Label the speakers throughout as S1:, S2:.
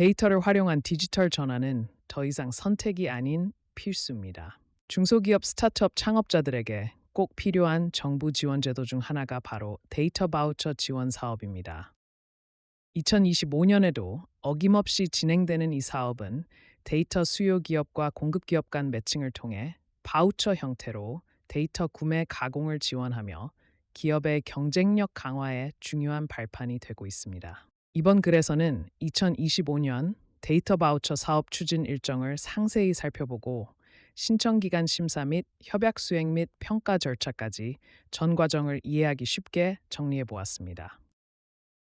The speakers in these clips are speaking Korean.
S1: 데이터를 활용한 디지털 전환은 더 이상 선택이 아닌 필수입니다. 중소기업 스타트업 창업자들에게 꼭 필요한 정부 지원 제도 중 하나가 바로 데이터 바우처 지원 사업입니다. 2025년에도 어김없이 진행되는 이 사업은 데이터 수요 기업과 공급 기업 간 매칭을 통해 바우처 형태로 데이터 구매 가공을 지원하며 기업의 경쟁력 강화에 중요한 발판이 되고 있습니다. 이번 글에서는 2025년 데이터 바우처 사업 추진 일정을 상세히 살펴보고 신청 기간 심사 및 협약 수행 및 평가 절차까지 전 과정을 이해하기 쉽게 정리해 보았습니다.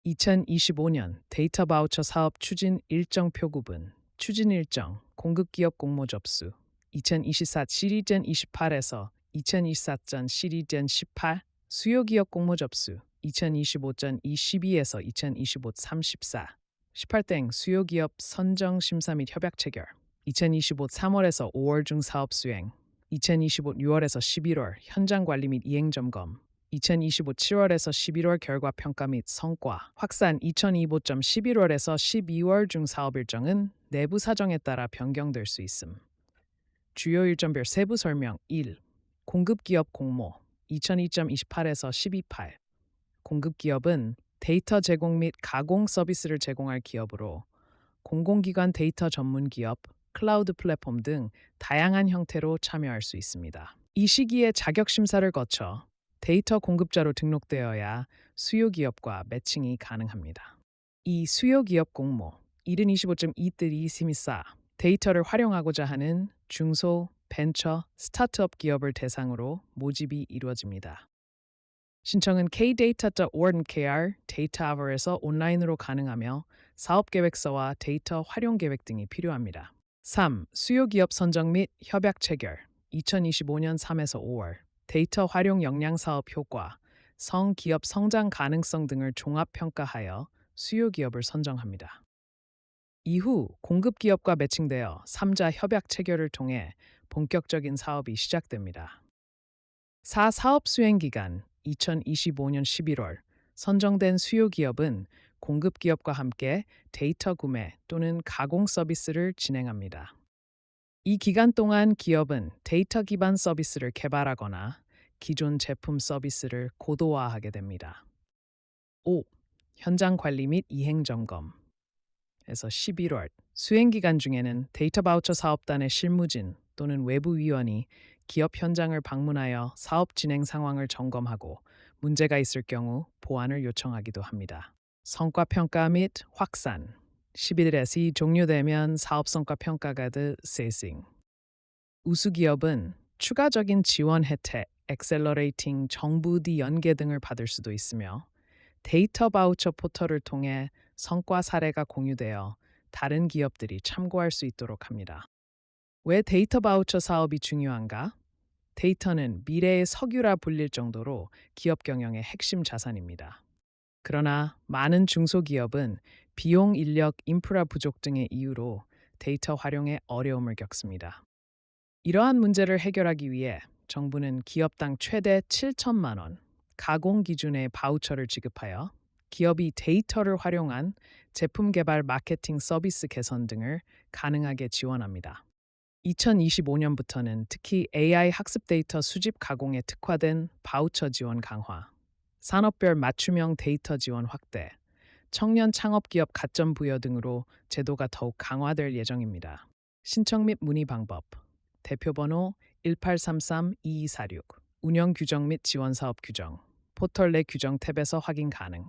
S1: 2025년 데이터 바우처 사업 추진 일정 표구분 추진 일정 공급 기업 공모 접수 2024 시리즌 28에서 2024전 시리즌 18 수요 기업 공모 접수 2025전 22에서 2025 34 18땡 수요 기업 선정 심사 및 협약 체결 2025 3월에서 5월 중 사업 수행 2025 6월에서 11월 현장 관리 및 이행 점검 2025 7월에서 11월 결과 평가 및 성과 확산 2025점 11월에서 12월 중 사업 일정은 내부 사정에 따라 변경될 수 있음. 주요 일정별 세부 설명 1. 공급 기업 공모 2002.28에서 12.8 공급 기업은 데이터 제공 및 가공 서비스를 제공할 기업으로 공공기관 데이터 전문 기업, 클라우드 플랫폼 등 다양한 형태로 참여할 수 있습니다. 이 시기에 자격 심사를 거쳐 데이터 공급자로 등록되어야 수요 기업과 매칭이 가능합니다. 이 수요 기업 공모 7025.2들이 심의사 데이터를 활용하고자 하는 중소, 벤처, 스타트업 기업을 대상으로 모집이 이루어집니다. 신청은 kdata.org.kr 데이터아버에서 온라인으로 가능하며 사업 계획서와 데이터 활용 계획 등이 필요합니다. 3. 수요 기업 선정 및 협약 체결 2025년 3에서 5월 데이터 활용 역량 사업 효과, 성 기업 성장 가능성 등을 종합 평가하여 수요 기업을 선정합니다. 이후 공급 기업과 매칭되어 3자 협약 체결을 통해 본격적인 사업이 시작됩니다. 4. 사업 수행 기간 2025년 11월 선정된 수요 기업은 공급 기업과 함께 데이터 구매 또는 가공 서비스를 진행합니다. 이 기간 동안 기업은 데이터 기반 서비스를 개발하거나 기존 제품 서비스를 고도화하게 됩니다. 5. 현장 관리 및 이행 점검. 에서 11월 수행 기간 중에는 데이터 바우처 사업단의 실무진 또는 외부 위원이 기업 현장을 방문하여 사업 진행 상황을 점검하고 문제가 있을 경우 보완을 요청하기도 합니다. 성과 평가 및 확산 11일에서 종료되면 사업 성과 평가가드 세싱. 우수 기업은 추가적인 지원 혜택, 엑셀러레이팅, 정부 뒤 연계 등을 받을 수도 있으며 데이터 바우처 포털을 통해 성과 사례가 공유되어 다른 기업들이 참고할 수 있도록 합니다. 왜 데이터 바우처 사업이 중요한가? 데이터는 미래의 석유라 불릴 정도로 기업 경영의 핵심 자산입니다. 그러나 많은 중소기업은 비용, 인력, 인프라 부족 등의 이유로 데이터 활용에 어려움을 겪습니다. 이러한 문제를 해결하기 위해 정부는 기업당 최대 7천만 원 가공 기준의 바우처를 지급하여 기업이 데이터를 활용한 제품 개발 마케팅 서비스 개선 등을 가능하게 지원합니다. 2025년부터는 특히 AI 학습 데이터 수집 가공에 특화된 바우처 지원 강화, 산업별 맞춤형 데이터 지원 확대, 청년 창업 기업 가점 부여 등으로 제도가 더욱 강화될 예정입니다. 신청 및 문의 방법 대표번호 1833-2246 운영 규정 및 지원 사업 규정 포털 내 규정 탭에서 확인 가능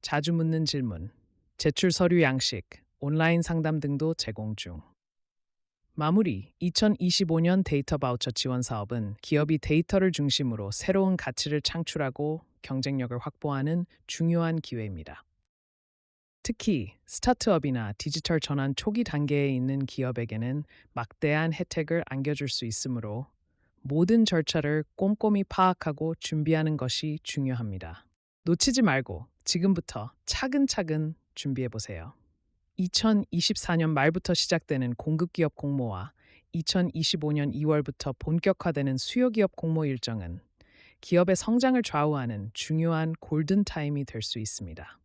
S1: 자주 묻는 질문 제출 서류 양식 온라인 상담 등도 제공 중 마무리 2025년 데이터 바우처 지원 사업은 기업이 데이터를 중심으로 새로운 가치를 창출하고 경쟁력을 확보하는 중요한 기회입니다. 특히 스타트업이나 디지털 전환 초기 단계에 있는 기업에게는 막대한 혜택을 안겨줄 수 있으므로 모든 절차를 꼼꼼히 파악하고 준비하는 것이 중요합니다. 놓치지 말고 지금부터 차근차근 준비해 보세요. 2024년 말부터 시작되는 공급기업 공모와 2025년 2월부터 본격화되는 수요기업 공모 일정은 기업의 성장을 좌우하는 중요한 골든타임이 될 수 있습니다.